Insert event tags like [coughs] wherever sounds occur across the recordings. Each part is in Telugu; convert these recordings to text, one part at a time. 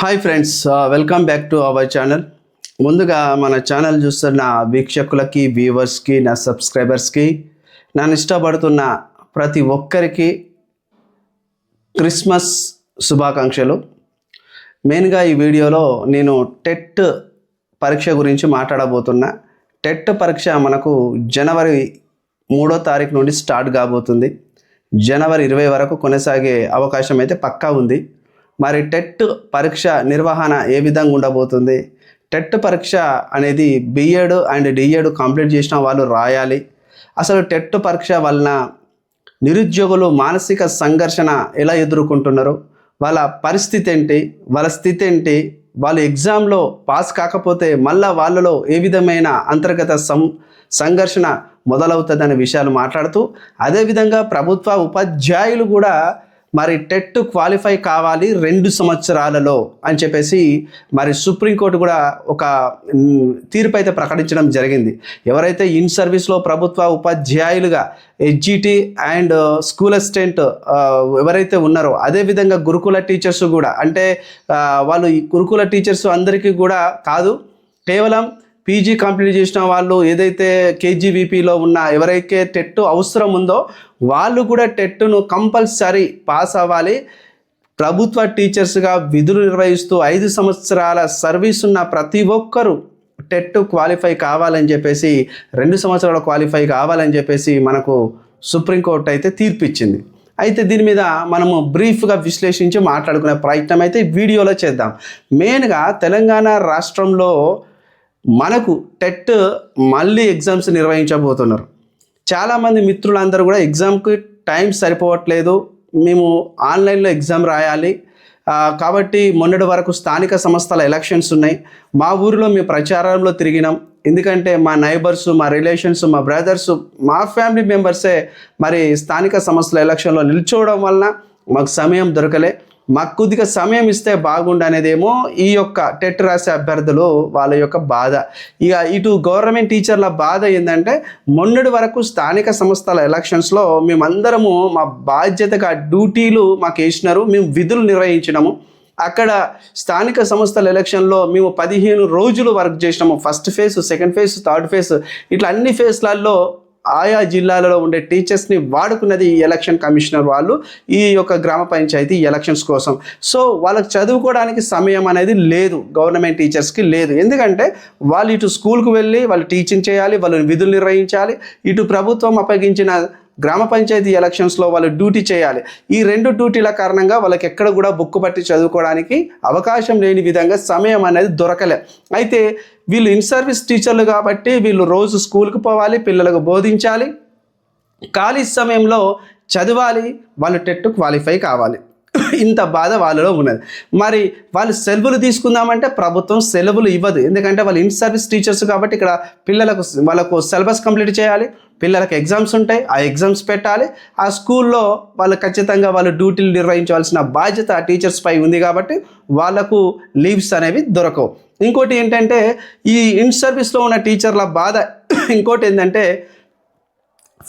Hi friends welcome back to our channel ముందుగా మన ఛానల్ చూస్తున్న వీక్షకులకి వ్యూవర్స్కి నా సబ్స్క్రైబర్స్కి నన్ను ఇష్టపడుతున్న ప్రతి ఒక్కరికి క్రిస్మస్ శుభాకాంక్షలు. మెయిన్గా ఈ వీడియోలో నేను టెట్ పరీక్ష గురించి మాట్లాడబోతున్నా. టెట్ పరీక్ష మనకు జనవరి మూడో తారీఖు నుండి స్టార్ట్ కాబోతుంది. జనవరి ఇరవై వరకు కొనసాగే అవకాశం అయితే పక్కా ఉంది. మరి టెట్ పరీక్ష నిర్వహణ ఏ విధంగా ఉండబోతుంది? టెట్ పరీక్ష అనేది బిఎడ్ అండ్ డిఎడ్ కంప్లీట్ చేసిన వాళ్ళు రాయాలి. అసలు టెట్ పరీక్ష వలన నిరుద్యోగులు మానసిక సంఘర్షణ ఎలా ఎదుర్కొంటున్నారు? వాళ్ళ పరిస్థితి ఏంటి? వాళ్ళ స్థితి ఏంటి? వాళ్ళు ఎగ్జామ్లో పాస్ కాకపోతే మళ్ళా వాళ్ళలో ఏ విధమైన అంతర్గత సం సంఘర్షణ మొదలవుతుందనే విషయాలు మాట్లాడుతూ అదేవిధంగా ప్రభుత్వ ఉపాధ్యాయులు కూడా మరి టెట్ క్వాలిఫై కావాలి రెండు సంవత్సరాలలో అని చెప్పేసి మరి సుప్రీంకోర్టు కూడా ఒక తీర్పు అయితే ప్రకటించడం జరిగింది. ఎవరైతే ఇన్ సర్వీస్లో ప్రభుత్వ ఉపాధ్యాయులుగా హెచ్జిటి అండ్ స్కూల్ అసిస్టెంట్ ఎవరైతే ఉన్నారో అదేవిధంగా గురుకుల టీచర్స్ కూడా అంటే వాళ్ళు ఈ గురుకుల టీచర్స్ అందరికీ కూడా కాదు కేవలం పీజీ కంప్లీట్ చేసిన వాళ్ళు ఏదైతే కేజీవీపీలో ఉన్న ఎవరైతే టెట్ అవసరం ఉందో వాళ్ళు కూడా టెట్ను కంపల్సరీ పాస్ అవ్వాలి. ప్రభుత్వ టీచర్స్గా విధులు నిర్వహిస్తూ ఐదు సంవత్సరాల సర్వీస్ ఉన్న ప్రతి ఒక్కరూ టెట్ క్వాలిఫై కావాలని చెప్పేసి రెండు సంవత్సరాల క్వాలిఫై కావాలని చెప్పేసి మనకు సుప్రీంకోర్టు అయితే తీర్పిచ్చింది. అయితే దీని మీద మనము బ్రీఫ్గా విశ్లేషించి మాట్లాడుకునే ప్రయత్నం అయితే వీడియోలో చేద్దాం. మెయిన్గా తెలంగాణ రాష్ట్రంలో మనకు టెట్ మళ్ళీ ఎగ్జామ్స్ నిర్వహించబోతున్నారు. చాలామంది మిత్రులందరూ కూడా ఎగ్జామ్కి టైం సరిపోవట్లేదు. మేము ఆన్లైన్లో ఎగ్జామ్ రాయాలి. కాబట్టి మొన్నటి వరకు స్థానిక సంస్థల ఎలక్షన్స్ ఉన్నాయి. మా ఊరిలో మేము ప్రచారంలో తిరిగినాం. ఎందుకంటే మా నైబర్స్ మా రిలేషన్స్ మా బ్రదర్స్ మా ఫ్యామిలీ మెంబర్సే మరి స్థానిక సంస్థల ఎలక్షన్లో నిల్చోవడం వలన మాకు సమయం దొరకలే. మాకు కొద్దిగా సమయం ఇస్తే బాగుండనేదేమో ఈ యొక్క టెట్ రాసే అభ్యర్థులు వాళ్ళ యొక్క బాధ. ఇక ఇటు గవర్నమెంట్ టీచర్ల బాధ ఏంటంటే మొన్నటి వరకు స్థానిక సంస్థల ఎలక్షన్స్లో మేమందరము మా బాధ్యతగా డ్యూటీలు మాకు వేసినారు మేము విధులు నిర్వహించినాము. అక్కడ స్థానిక సంస్థల ఎలక్షన్లో మేము పదిహేను రోజులు వర్క్ చేసినాము. First phase second phase third phase ఇట్లా అన్ని ఫేజ్లలో ఆయా జిల్లాలలో ఉండే టీచర్స్ని వాడుకున్నది ఈ ఎలక్షన్ కమిషనర్ వాళ్ళు ఈ యొక్క గ్రామ పంచాయతీ ఎలక్షన్స్ కోసం. సో వాళ్ళకి చదువుకోవడానికి సమయం అనేది లేదు గవర్నమెంట్ టీచర్స్కి లేదు. ఎందుకంటే వాళ్ళు ఇటు స్కూల్కి వెళ్ళి వాళ్ళు టీచింగ్ చేయాలి వాళ్ళు విధులు నిర్వహించాలి ఇటు ప్రభుత్వం అప్పగించిన గ్రామ పంచాయతీ ఎలక్షన్స్లో వాళ్ళు డ్యూటీ చేయాలి. ఈ రెండు డ్యూటీల కారణంగా వాళ్ళకి ఎక్కడ కూడా బుక్కు పట్టి చదువుకోవడానికి అవకాశం లేని విధంగా సమయం అనేది దొరకలే. అయితే వీళ్ళు ఇన్ సర్వీస్ టీచర్లు కాబట్టి వీళ్ళు రోజు స్కూల్కి పోవాలి పిల్లలకు బోధించాలి. ఖాళీ సమయంలో చదవాలి వాళ్ళు టెట్ క్వాలిఫై కావాలి. ఇంత బాధ వాళ్ళలో ఉన్నది. మరి వాళ్ళు సెలవులు తీసుకుందామంటే ప్రభుత్వం సెలవులు ఇవ్వదు. ఎందుకంటే వాళ్ళు ఇన్ సర్వీస్ టీచర్స్ కాబట్టి ఇక్కడ పిల్లలకు వాళ్ళకు సిలబస్ కంప్లీట్ చేయాలి. పిల్లలకు ఎగ్జామ్స్ ఉంటాయి. ఆ ఎగ్జామ్స్ పెట్టాలి. ఆ స్కూల్లో వాళ్ళు ఖచ్చితంగా వాళ్ళు డ్యూటీలు నిర్వహించవలసిన బాధ్యత టీచర్స్ పై ఉంది కాబట్టి వాళ్ళకు లీవ్స్ అనేవి దొరకవు. ఇంకోటి ఏంటంటే ఈ ఇన్ సర్వీస్లో ఉన్న టీచర్ల బాధ. ఇంకోటి ఏంటంటే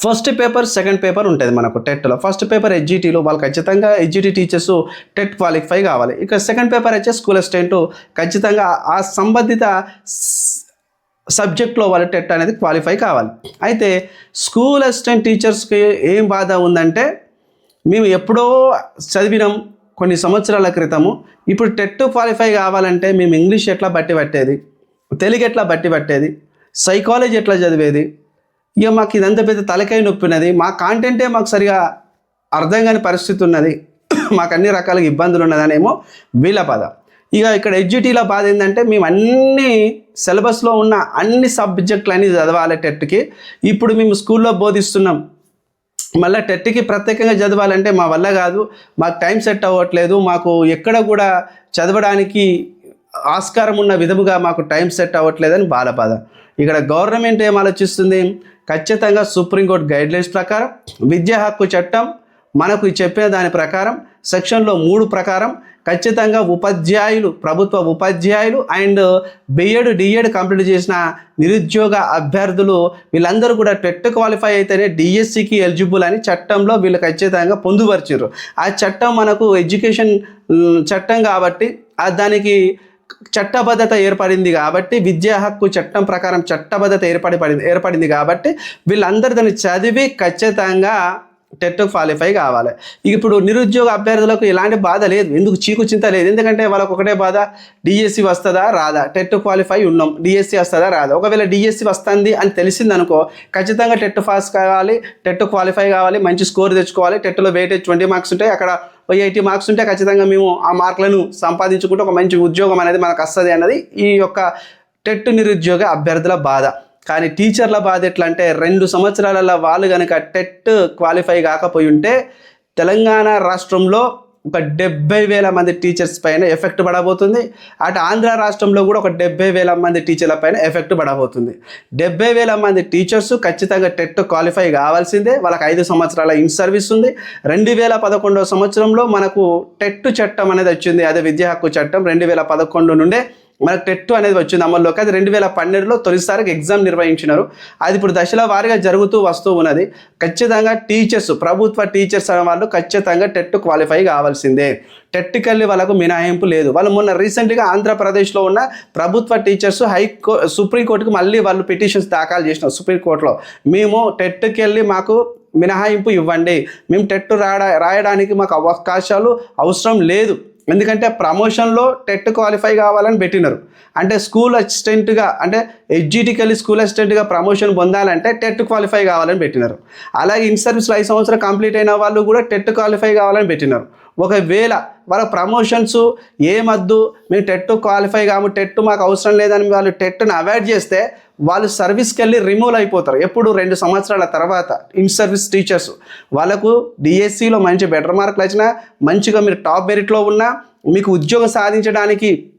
ఫస్ట్ పేపర్ సెకండ్ పేపర్ ఉంటుంది మనకు టెట్లో. ఫస్ట్ పేపర్ హెచ్జిటీలో వాళ్ళు ఖచ్చితంగా హెచ్జిటి టీచర్స్ టెట్ క్వాలిఫై కావాలి. ఇక సెకండ్ పేపర్ వచ్చే స్కూల్ అసిస్టెంట్ ఖచ్చితంగా ఆ సంబంధిత సబ్జెక్ట్లో వాళ్ళ టెట్ అనేది క్వాలిఫై కావాలి. అయితే స్కూల్ అసిస్టెంట్ టీచర్స్కి ఏం బాధ ఉందంటే మేము ఎప్పుడో చదివినాం కొన్ని సంవత్సరాల క్రితము. ఇప్పుడు టెట్ క్వాలిఫై కావాలంటే మేము ఇంగ్లీష్ ఎట్లా బట్టి పట్టేది? తెలుగు ఎట్లా బట్టి పట్టేది? సైకాలజీ ఎట్లా చదివేది? ఇక మాకు ఇదంతా పెద్ద తలకాయ నొప్పి ఉన్నది. మా కాంటెంటే మాకు సరిగా అర్థం కాని పరిస్థితి ఉన్నది. [coughs] మాకు అన్ని రకాలుగా ఇబ్బందులు ఉన్నదనేమో వీళ్ళ బాధ. ఇక ఇక్కడ ఎడ్జిటీల బాధ ఏంటంటే మేము అన్ని సిలబస్లో ఉన్న అన్ని సబ్జెక్టులు అన్ని చదవాలి టెట్కి. ఇప్పుడు మేము స్కూల్లో బోధిస్తున్నాం. మళ్ళీ టెట్కి ప్రత్యేకంగా చదవాలంటే మా వల్ల కాదు. మాకు టైం సెట్ అవ్వట్లేదు. మాకు ఎక్కడ కూడా చదవడానికి ఆస్కారం ఉన్న విధముగా మాకు టైం సెట్ అవ్వట్లేదని బాధ బాధ. ఇక్కడ గవర్నమెంట్ ఏం ఆలోచిస్తుంది? ఖచ్చితంగా సుప్రీంకోర్టు గైడ్లైన్స్ ప్రకారం విద్యా హక్కు చట్టం మనకు చెప్పిన దాని ప్రకారం సెక్షన్లో మూడు ప్రకారం ఖచ్చితంగా ఉపాధ్యాయులు ప్రభుత్వ ఉపాధ్యాయులు అండ్ బిఎడ్ డిఎడ్ కంప్లీట్ చేసిన నిరుద్యోగ అభ్యర్థులు వీళ్ళందరూ కూడా టెట్ క్వాలిఫై అయితేనే డిఎస్సికి ఎలిజిబుల్ అని చట్టంలో వీళ్ళు ఖచ్చితంగా పొందుపరిచారు ఆ చట్టం మనకు ఎడ్యుకేషన్ చట్టం కాబట్టి దానికి చట్టబద్ధత ఏర్పడింది కాబట్టి విద్యా హక్కు చట్టం ప్రకారం చట్టబద్ధత ఏర్పడి ఏర్పడింది కాబట్టి వీళ్ళందరూ దాన్ని చదివి ఖచ్చితంగా టెట్ క్వాలిఫై కావాలి. ఇప్పుడు నిరుద్యోగ అభ్యర్థులకు ఎలాంటి బాధ లేదు. ఎందుకు చీకు చింత లేదు. ఎందుకంటే వాళ్ళకు ఒకటే బాధ డిఎస్సి వస్తుందా రాదా? టెట్ క్వాలిఫై ఉన్నాం. డిఎస్సి వస్తుందా రాదా? ఒకవేళ డిఎస్సి వస్తుంది అని తెలిసింది అనుకో ఖచ్చితంగా టెట్ పాస్ కావాలి టెట్ క్వాలిఫై కావాలి మంచి స్కోర్ తెచ్చుకోవాలి. టెట్లో వెయిటేజ్ ట్వంటీ మార్క్స్ ఉంటాయి. అక్కడ ఎయిటీ మార్క్స్ ఉంటే ఖచ్చితంగా మేము ఆ మార్కులను సంపాదించుకుంటే ఒక మంచి ఉద్యోగం అనేది మనకు వస్తుంది అన్నది ఈ యొక్క టెట్ నిరుద్యోగ అభ్యర్థుల బాధ. కానీ టీచర్ల బాధ ఎట్లా అంటే రెండు సంవత్సరాలలో వాళ్ళు కనుక టెట్ క్వాలిఫై కాకపోయి ఉంటే తెలంగాణ రాష్ట్రంలో ఒక డెబ్బై వేల మంది టీచర్స్ పైన ఎఫెక్ట్ పడబోతుంది. అటు ఆంధ్ర రాష్ట్రంలో కూడా ఒక డెబ్బై వేల మంది టీచర్ల పైన ఎఫెక్ట్ పడబోతుంది. డెబ్బై వేల మంది టీచర్స్ ఖచ్చితంగా టెట్ క్వాలిఫై కావాల్సిందే. వాళ్ళకి ఐదు సంవత్సరాల ఇన్ సర్వీస్ ఉంది. రెండు వేల పదకొండవ సంవత్సరంలో మనకు టెట్ చట్టం అనేది వచ్చింది. అదే విద్యా హక్కు చట్టం రెండు వేల పదకొండు నుండే. మనకు టెట్ అనేది వచ్చింది అమల్లోకి. అది రెండు వేల పన్నెండులో తొలిసారిగా ఎగ్జామ్ నిర్వహించినారు. అది ఇప్పుడు దశల వారీగా జరుగుతూ వస్తూ ఉన్నది. ఖచ్చితంగా టీచర్స్ ప్రభుత్వ టీచర్స్ అనే వాళ్ళు ఖచ్చితంగా టెట్ క్వాలిఫై కావాల్సిందే. టెట్కి వెళ్ళి వాళ్ళకు మినహాయింపు లేదు. వాళ్ళు మొన్న రీసెంట్గా ఆంధ్రప్రదేశ్లో ఉన్న ప్రభుత్వ టీచర్స్ హైకో సుప్రీంకోర్టుకు మళ్ళీ వాళ్ళు పిటిషన్స్ దాఖలు చేసినారు సుప్రీంకోర్టులో. మేము టెట్కి వెళ్ళి మాకు మినహాయింపు ఇవ్వండి. మేము టెట్ రాయడానికి మాకు అవకాశాలు అవసరం లేదు. ఎందుకంటే ప్రమోషన్లో టెట్ క్వాలిఫై కావాలని పెట్టినారు. అంటే స్కూల్ అసిస్టెంట్గా అంటే ఎడ్జిటికల్లీ స్కూల్ అసిస్టెంట్గా ప్రమోషన్ పొందాలంటే టెట్ క్వాలిఫై కావాలని పెట్టినారు. అలాగే ఇన్ సర్వీస్లో ఐదు సంవత్సరం కంప్లీట్ అయిన వాళ్ళు కూడా టెట్ క్వాలిఫై కావాలని పెట్టినారు. ఒకవేళ వాళ్ళ ప్రమోషన్స్ ఏమద్దు మేము టెట్ క్వాలిఫై కాము టెట్ మాకు అవసరం లేదని వాళ్ళు టెట్ను అవాయిడ్ చేస్తే వాళ్ళు సర్వీస్కి వెళ్ళి రిమూవ్ అయిపోతారు. ఎప్పుడు? రెండు సంవత్సరాల తర్వాత. ఇన్ సర్వీస్ టీచర్స్ వాళ్ళకు డిఎస్సిలో మంచి బెటర్ మార్కులు వచ్చినా మంచిగా మీరు టాప్ మెరిట్లో ఉన్నా మీకు ఉద్యోగం సాధించడానికి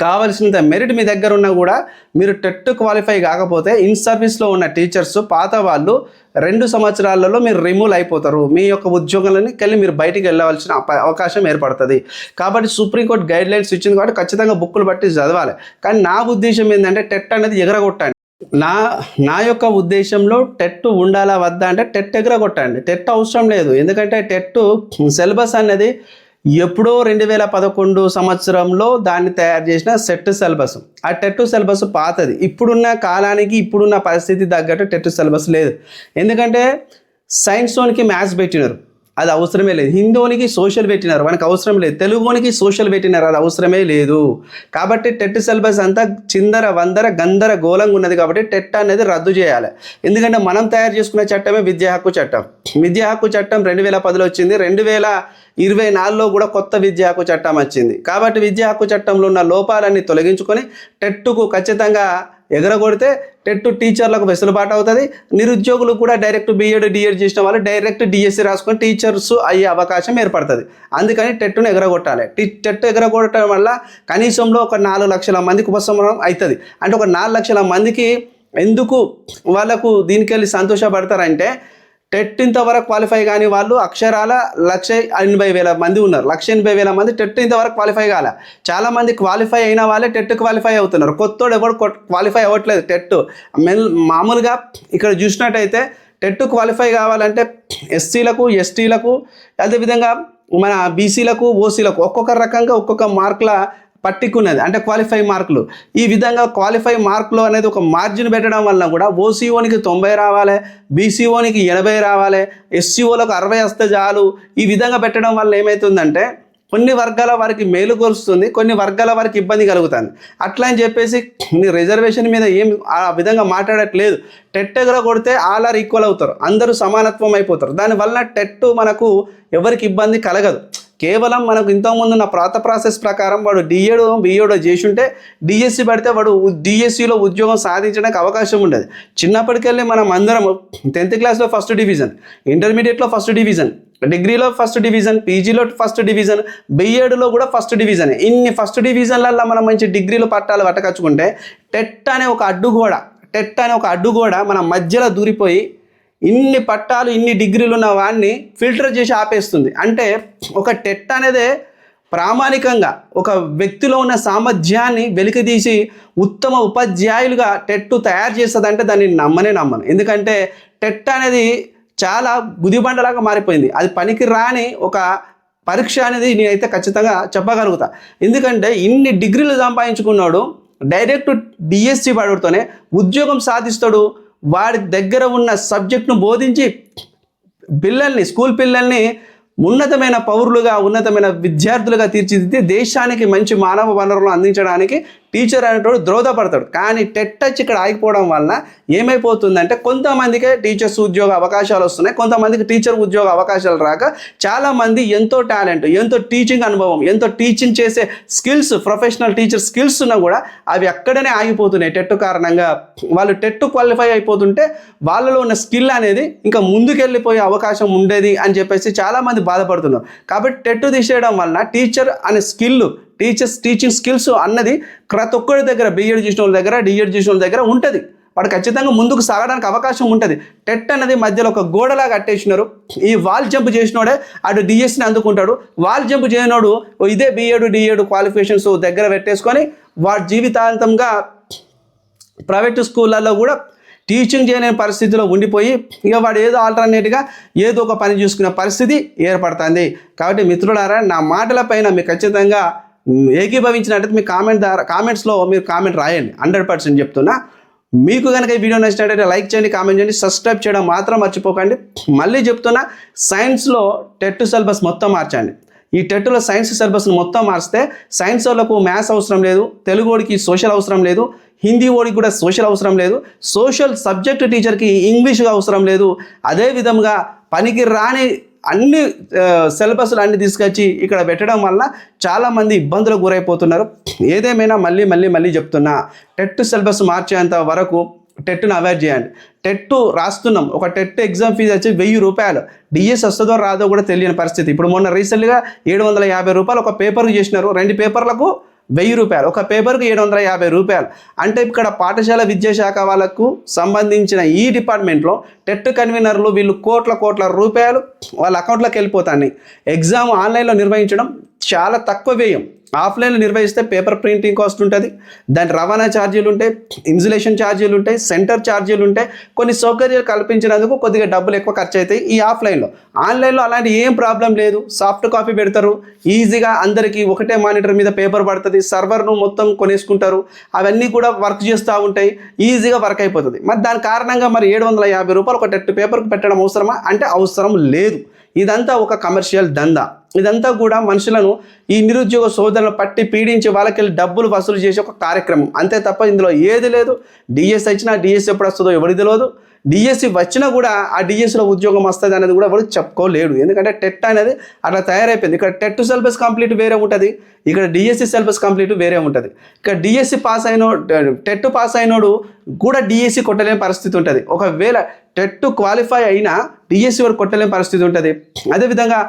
కావలసినంత మెరిట్ మీ దగ్గర ఉన్నా కూడా మీరు టెట్ క్వాలిఫై కాకపోతే ఇన్ సర్వీస్లో ఉన్న టీచర్స్ పాత వాళ్ళు రెండు సంవత్సరాలలో మీరు రిమూవ్ అయిపోతారు. మీ యొక్క ఉద్యోగాలని వెళ్ళి మీరు బయటికి వెళ్ళవలసిన అప- అవకాశం ఏర్పడుతుంది. కాబట్టి సుప్రీంకోర్టు గైడ్ లైన్స్ ఇచ్చింది కాబట్టి ఖచ్చితంగా బుక్కులు బట్టి చదవాలి. కానీ నా ఉద్దేశం ఏంటంటే టెట్ అనేది ఎగరగొట్టండి. నా నా యొక్క ఉద్దేశంలో టెట్ ఉండాలా వద్దా అంటే టెట్ ఎగరగొట్టండి. టెట్ అవసరం లేదు. ఎందుకంటే టెట్ సిలబస్ అనేది ఎప్పుడో రెండు వేల పదకొండు సంవత్సరంలో దాన్ని తయారు చేసిన సెట్ సిలబస్. ఆ టెట్ సిలబస్ పాతది. ఇప్పుడున్న కాలానికి ఇప్పుడున్న పరిస్థితి తగ్గట్టు టెట్ సిలబస్ లేదు. ఎందుకంటే సైన్స్ వన్కి మ్యాథ్స్ పెట్టినారు. అది అవసరమే లేదు. హిందూనికి సోషల్ పెట్టినారు. మనకు అవసరం లేదు. తెలుగునికి సోషల్ పెట్టినారు. అది అవసరమే లేదు. కాబట్టి టెట్ సిలబస్ అంతా చిందర వందర గందర గోలంగా ఉన్నది కాబట్టి టెట్ అనేది రద్దు చేయాలి. ఎందుకంటే మనం తయారు చేసుకునే చట్టమే విద్యా హక్కు చట్టం. విద్యా హక్కు చట్టం రెండు వేల పదిలో వచ్చింది. రెండు వేల ఇరవై నాలుగులో కూడా కొత్త విద్యా హక్కు చట్టం వచ్చింది. కాబట్టి విద్యా హక్కు చట్టంలో ఉన్న లోపాలన్నీ తొలగించుకొని టెట్టుకు ఖచ్చితంగా ఎగరగొడితే టెట్ టీచర్లకు వెసులుబాటు అవుతుంది. నిరుద్యోగులు కూడా డైరెక్ట్ బీఎడ్ డిఎడ్ చేసిన వాళ్ళు డైరెక్ట్ డిఎస్సి రాసుకొని టీచర్స్ అయ్యే అవకాశం ఏర్పడుతుంది. అందుకని టెట్ను ఎగరగొట్టాలి. టీ టెట్ ఎగరగొట్టడం వల్ల కనీసంలో ఒక నాలుగు లక్షల మందికి ఉపశమనం అవుతుంది అంటే ఒక నాలుగు లక్షల మందికి ఎందుకు వాళ్ళకు దీనికి వెళ్ళి సంతోషపడతారంటే టెట్ ఇంతవరకు క్వాలిఫై కాని వాళ్ళు అక్షరాల లక్ష ఎనభై వేల మంది ఉన్నారు. లక్ష ఎనభై వేల మంది టెట్ ఇంతవరకు క్వాలిఫై కాలే. చాలా మంది క్వాలిఫై అయిన వాళ్ళే టెట్ క్వాలిఫై అవుతున్నారు. కొత్తోడు ఎవడు క్వాలిఫై అవ్వట్లేదు టెట్. మెల్ మామూలుగా ఇక్కడ చూసినట్టయితే టెట్ క్వాలిఫై కావాలంటే ఎస్సీలకు ఎస్టీలకు అదేవిధంగా మన బీసీలకు ఓసీలకు ఒక్కొక్క రకంగా ఒక్కొక్క మార్కుల పట్టుకున్నది అంటే క్వాలిఫై మార్కులు ఈ విధంగా క్వాలిఫై మార్కులు అనేది ఒక మార్జిన్ పెట్టడం వల్ల కూడా ఓసీఓనికి తొంభై రావాలి బీసీఓనికి ఎనభై రావాలి ఎస్సీఓలకు అరవై వస్తే చాలు. ఈ విధంగా పెట్టడం వల్ల ఏమవుతుందంటే కొన్ని వర్గాల వారికి మేలు కొలుస్తుంది కొన్ని వర్గాల వారికి ఇబ్బంది కలుగుతుంది. అట్లా అని చెప్పేసి మీ రిజర్వేషన్ మీద ఏం ఆ విధంగా మాట్లాడట్లేదు. టెట్ ఎగర కొడితే ఆల్ ఆర్ ఈక్వల్ అవుతారు అందరూ సమానత్వం అయిపోతారు. దానివల్ల టెట్ మనకు ఎవరికి ఇబ్బంది కలగదు. కేవలం మనకు ఇంతకుముందు ఉన్న ప్రాత ప్రాసెస్ ప్రకారం వాడు డిఎడ్ బిఎడ్ చేసుంటే డిఎస్సి పడితే వాడు డిఎస్సిలో ఉద్యోగం సాధించడానికి అవకాశం ఉండదు. చిన్నప్పటికెళ్ళి మనం అందరం టెన్త్ క్లాస్లో ఫస్ట్ డివిజన్ ఇంటర్మీడియట్లో ఫస్ట్ డివిజన్ డిగ్రీలో ఫస్ట్ డివిజన్ పీజీలో ఫస్ట్ డివిజన్ బిఎడ్లో కూడా ఫస్ట్ డివిజన్ ఇన్ని ఫస్ట్ డివిజన్లల్లో మనం మంచి డిగ్రీలు పట్టాలు పట్టకచ్చుకుంటే టెట్ అనే ఒక అడ్డుగోడ టెట్ అనే ఒక అడ్డుగోడ మన మధ్యలో దూరిపోయి ఇన్ని పట్టాలు ఇన్ని డిగ్రీలు ఉన్న వాడిని ఫిల్టర్ చేసి ఆపేస్తుంది. అంటే ఒక టెట్ అనేదే ప్రామాణికంగా ఒక వ్యక్తిలో ఉన్న సామర్థ్యాన్ని వెలికితీసి ఉత్తమ ఉపాధ్యాయులుగా టెట్టు తయారు చేస్తుందంటే దాన్ని నమ్మనే నమ్మను. ఎందుకంటే టెట్ అనేది చాలా గుదిబండలాగా మారిపోయింది. అది పనికి రాని ఒక పరీక్ష అనేది నేనైతే ఖచ్చితంగా చెప్పగలుగుతా. ఎందుకంటే ఇన్ని డిగ్రీలు సంపాదించుకున్నాడు డైరెక్ట్ డిఎస్సి వాడుతోనే ఉద్యోగం సాధిస్తాడు వాడి దగ్గర ఉన్న సబ్జెక్ట్ను బోధించి పిల్లల్ని స్కూల్ పిల్లల్ని ఉన్నతమైన పౌరులుగా ఉన్నతమైన విద్యార్థులుగా తీర్చిదిద్ది దేశానికి మంచి మానవ వనరులను అందించడానికి టీచర్ అనేటోడు ద్రోధపడతాడు కానీ టెట్ టచ్ ఇక్కడ ఆగిపోవడం వలన ఏమైపోతుందంటే కొంతమందికే టీచర్స్ ఉద్యోగ అవకాశాలు వస్తున్నాయి. కొంతమందికి టీచర్ ఉద్యోగ అవకాశాలు రాక చాలామంది ఎంతో టాలెంట్ ఎంతో టీచింగ్ అనుభవం ఎంతో టీచింగ్ చేసే స్కిల్స్ ప్రొఫెషనల్ టీచర్ స్కిల్స్ ఉన్నా కూడా అవి అక్కడనే ఆగిపోతున్నాయి. టెట్ కారణంగా వాళ్ళు టెట్ క్వాలిఫై అయిపోతుంటే వాళ్ళలో ఉన్న స్కిల్ అనేది ఇంకా ముందుకెళ్ళిపోయే అవకాశం ఉండేది అని చెప్పేసి చాలామంది బాధపడుతున్నారు. కాబట్టి టెట్ తీసేయడం వలన టీచర్ అనే స్కిల్ టీచర్స్ టీచింగ్ స్కిల్స్ అన్నది ప్రతి ఒక్కరి దగ్గర బీఎడ్ చేసిన వాళ్ళ దగ్గర డిఎడ్ చేసిన వాళ్ళ దగ్గర ఉంటుంది. వాడు ఖచ్చితంగా ముందుకు సాగడానికి అవకాశం ఉంటుంది. టెట్ అనేది మధ్యలో ఒక గోడలా కట్టేసినారు ఈ వాల్ జంప్ చేసినోడే అటు డిఎస్ని అందుకుంటాడు. వాల్ జంప్ చేయనోడు ఇదే బీఏడు డిఎడ్ క్వాలిఫికేషన్స్ దగ్గర పెట్టేసుకొని వాడి జీవితాంతంగా ప్రైవేట్ స్కూళ్ళల్లో కూడా టీచింగ్ చేయలేని పరిస్థితిలో ఉండిపోయి ఇక వాడు ఏదో ఆల్టర్నేట్గా ఏదో ఒక పని చూసుకునే పరిస్థితి ఏర్పడుతుంది. కాబట్టి మిత్రులారా నా మాటల పైన మీకు ఖచ్చితంగా ఏకీభవించినట్టయితే మీ కామెంట్ ద్వారా కామెంట్స్లో మీరు కామెంట్ రాయండి. హండ్రెడ్ పర్సెంట్ చెప్తున్నా. మీకు కనుక ఈ వీడియో నచ్చినట్టయితే లైక్ చేయండి కామెంట్ చేయండి సబ్స్క్రైబ్ చేయడం మాత్రం మర్చిపోకండి. మళ్ళీ చెప్తున్నా సైన్స్లో టెట్ సిలబస్ మొత్తం మార్చండి. ఈ టెట్లో సైన్స్ సిలబస్ను మొత్తం మార్చితే సైన్స్ వాళ్ళకు మ్యాథ్స్ అవసరం లేదు తెలుగు వాడికి సోషల్ అవసరం లేదు హిందీ వాడికి కూడా సోషల్ అవసరం లేదు సోషల్ సబ్జెక్ట్ టీచర్కి ఇంగ్లీష్ అవసరం లేదు. అదే విధంగా పనికి రాని అన్ని సిలబస్లు అన్ని తీసుకొచ్చి ఇక్కడ పెట్టడం వల్ల చాలామంది ఇబ్బందులకు గురైపోతున్నారు. ఏదేమైనా మళ్ళీ మళ్ళీ మళ్ళీ చెప్తున్నా. టెట్ సిలబస్ మార్చేంత వరకు టెట్ను అవాయిడ్ చేయండి. టెట్ రాస్తున్నాం. ఒక టెట్ ఎగ్జామ్ ఫీజు వచ్చి వెయ్యి రూపాయలు. డిఎస్ వస్తుందో రాదో కూడా తెలియని పరిస్థితి. ఇప్పుడు మొన్న రీసెంట్గా ఏడు వందల యాభై రూపాయలు ఒక పేపర్కి చేసినారు. రెండు పేపర్లకు వెయ్యి రూపాయలు. ఒక పేపర్కి ఏడు వందల యాభై రూపాయలు. అంటే ఇక్కడ పాఠశాల విద్యాశాఖ వాళ్ళకు సంబంధించిన ఈ డిపార్ట్మెంట్లో టెట్ కన్వీనర్లు వీళ్ళు కోట్ల కోట్ల రూపాయలు వాళ్ళ అకౌంట్లోకి వెళ్ళిపోతాయి ఎగ్జామ్ ఆన్లైన్లో నిర్వహించడం చాలా తక్కువ వ్యయం. ఆఫ్లైన్లో నిర్వహిస్తే పేపర్ ప్రింటింగ్ కాస్ట్ ఉంటుంది. దాని రవాణా ఛార్జీలు ఉంటాయి ఇన్సులేషన్ ఛార్జీలు ఉంటాయి సెంటర్ ఛార్జీలు ఉంటాయి. కొన్ని సౌకర్యాలు కల్పించినందుకు కొద్దిగా డబ్బులు ఎక్కువ ఖర్చు అవుతాయి ఈ ఆఫ్లైన్లో. ఆన్లైన్లో అలాంటి ఏం ప్రాబ్లం లేదు. సాఫ్ట్ కాపీ పెడతారు. ఈజీగా అందరికీ ఒకటే మానిటర్ మీద పేపర్ పడుతుంది. సర్వర్ను మొత్తం కొనేసుకుంటారు. అవన్నీ కూడా వర్క్ చేస్తూ ఉంటాయి. ఈజీగా వర్క్ అయిపోతుంది. మరి దాని కారణంగా మరి ఏడు వందల యాభై రూపాయలు ఒక టెట్ పేపర్కి పెట్టడం అవసరమా? అంటే అవసరం లేదు. ఇదంతా ఒక కమర్షియల్ దందా. ఇదంతా కూడా మనుషులను ఈ నిరుద్యోగ సోదరులను పట్టి పీడించి వాళ్ళకి వెళ్ళి డబ్బులు వసూలు చేసే ఒక కార్యక్రమం. అంతే తప్ప ఇందులో ఏది లేదు. డిఎస్ వచ్చినా డిఎస్ ఎప్పుడు వస్తుందో ఎవరికి తెలియదు డిఎస్సి వచ్చినా కూడా ఆ డిఎస్సిలో ఉద్యోగం వస్తుంది అనేది కూడా ఎవరు చెప్పుకోలేడు. ఎందుకంటే టెట్ అనేది అట్లా తయారైపోయింది. ఇక్కడ టెట్ సిలబస్ కంప్లీట్ వేరే ఉంటుంది. ఇక్కడ డిఎస్సి సిలబస్ కంప్లీట్ వేరే ఉంటుంది. ఇక్కడ డిఎస్సి పాస్ అయిన టెట్ పాస్ అయినోడు కూడా డిఎస్సి కొట్టలేని పరిస్థితి ఉంటుంది. ఒకవేళ టెట్ క్వాలిఫై అయినా డిఎస్సి వరకు కొట్టలేని పరిస్థితి ఉంటుంది. అదేవిధంగా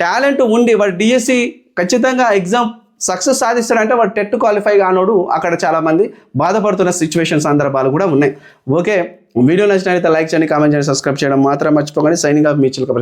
టాలెంట్ ఉండి వాడు డిఎస్సి ఖచ్చితంగా ఎగ్జామ్ సక్సెస్ సాధిస్తాడంటే వాడు టెట్ క్వాలిఫై కానోడు అక్కడ చాలామంది బాధపడుతున్న సిచ్యువేషన్ సందర్భాలు కూడా ఉన్నాయి. ఓకే వీడియో నచ్చినట్లయితే లైక్ చేయండి కామెంట్ చేయండి సబ్స్క్రైబ్ చేయడం మాత్రం మర్చిపోకండి. సైనింగ్ ఆఫ్ మీ చిలక